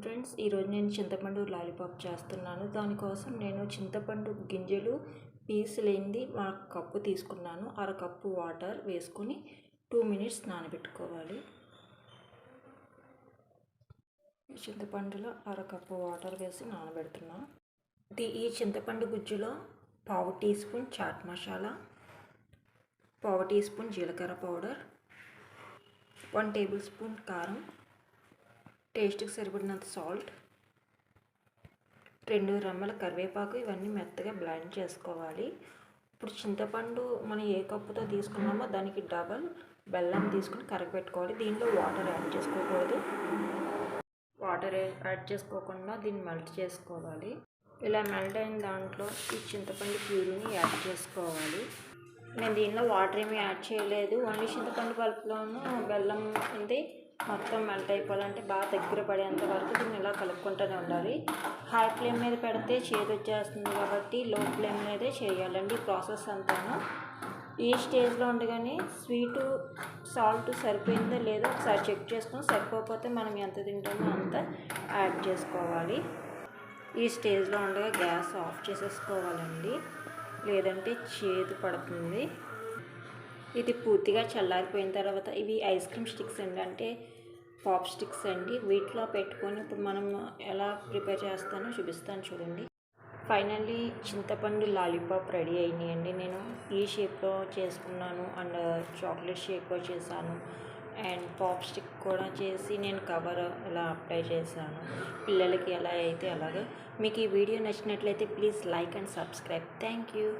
Friends ఈరోజు నేను చింతపండు లాలీపాప్ చేస్తున్నాను. దానికోసం నేను చింతపండు గింజలు పీస్ లేనిది ఒక కప్పు తీసుకున్నాను. అర కప్పు వాటర్ వేసుకొని టూ మినిట్స్ నానబెట్టుకోవాలి. చింతపండులో అర కప్పు వాటర్ వేసి నానబెడుతున్నా. ది- ఈ చింతపండు గుజ్జులో పావు టీ స్పూన్ చాట్ మసాలా పావు టీ స్పూన్ జీలకర్ర పౌడర్ వన్ టేబుల్ స్పూన్ కారం టేస్ట్కి సరిపడినంత సాల్ట్ రెండు రెమ్మల కరివేపాకు ఇవన్నీ మెత్తగా బ్లెండ్ చేసుకోవాలి. ఇప్పుడు చింతపండు మనం ఏ కప్పుతో తీసుకున్నామో దానికి డబల్ బెల్లం తీసుకుని కరగబెట్టుకోవాలి దీనిలో వాటర్ యాడ్ చేసుకోకూడదు. వాటర్ యాడ్ చేసుకోకుండా దీన్ని మెల్ట్ చేసుకోవాలి. ఇలా మెల్ట్ అయిన దాంట్లో ఈ చింతపండు ప్యూరిని యాడ్ చేసుకోవాలి. నేను దీనిలో వాటర్ ఏమీ యాడ్ చేయలేదు. ఓన్లీ చింతపండు పలుపులోనూ బెల్లం ఉంది. మొత్తం మెల్ట్ అయిపోవాలంటే బాగా దగ్గర పడేంత వరకు దీన్ని ఇలా కలుపుకుంటూనే ఉండాలి. హై ఫ్లేమ్ మీద పెడితే చేదు వచ్చేస్తుంది కాబట్టి లో ఫ్లేమ్ మీదే చేయాలండి ప్రాసెస్ అంతాను. ఈ స్టేజ్లో ఉండగానే స్వీటు సాల్ట్ సరిపోయిందో లేదో ఒకసారి చెక్ చేసుకొని సరిపోకపోతే మనం ఎంత తింటామో అంత యాడ్ చేసుకోవాలి. ఈ స్టేజ్లో ఉండగా గ్యాస్ ఆఫ్ చేసేసుకోవాలండి. లేదంటే చేదు పడుతుంది. ఇది పూర్తిగా చల్లారిపోయిన తర్వాత ఇవి ఐస్ క్రీమ్ స్టిక్స్ అండి. అంటే పాప్ స్టిక్స్ అండి. వీటిలో పెట్టుకొని ఇప్పుడు మనం ఎలా ప్రిపేర్ చేస్తానో చూపిస్తాను చూడండి. ఫైనల్లీ చింతపండు లాలీపాప్ రెడీ అయినాయండి. నేను ఈ షేప్లో చేసుకున్నాను అండ్ చాక్లెట్ షేప్లో చేశాను. అండ్ పాప్ స్టిక్ కూడా చేసి నేను కవర్ ఇలా అప్లై చేశాను. పిల్లలకి ఎలా అయితే అలాగే. మీకు ఈ వీడియో నచ్చినట్లయితే please like and subscribe. Thank you.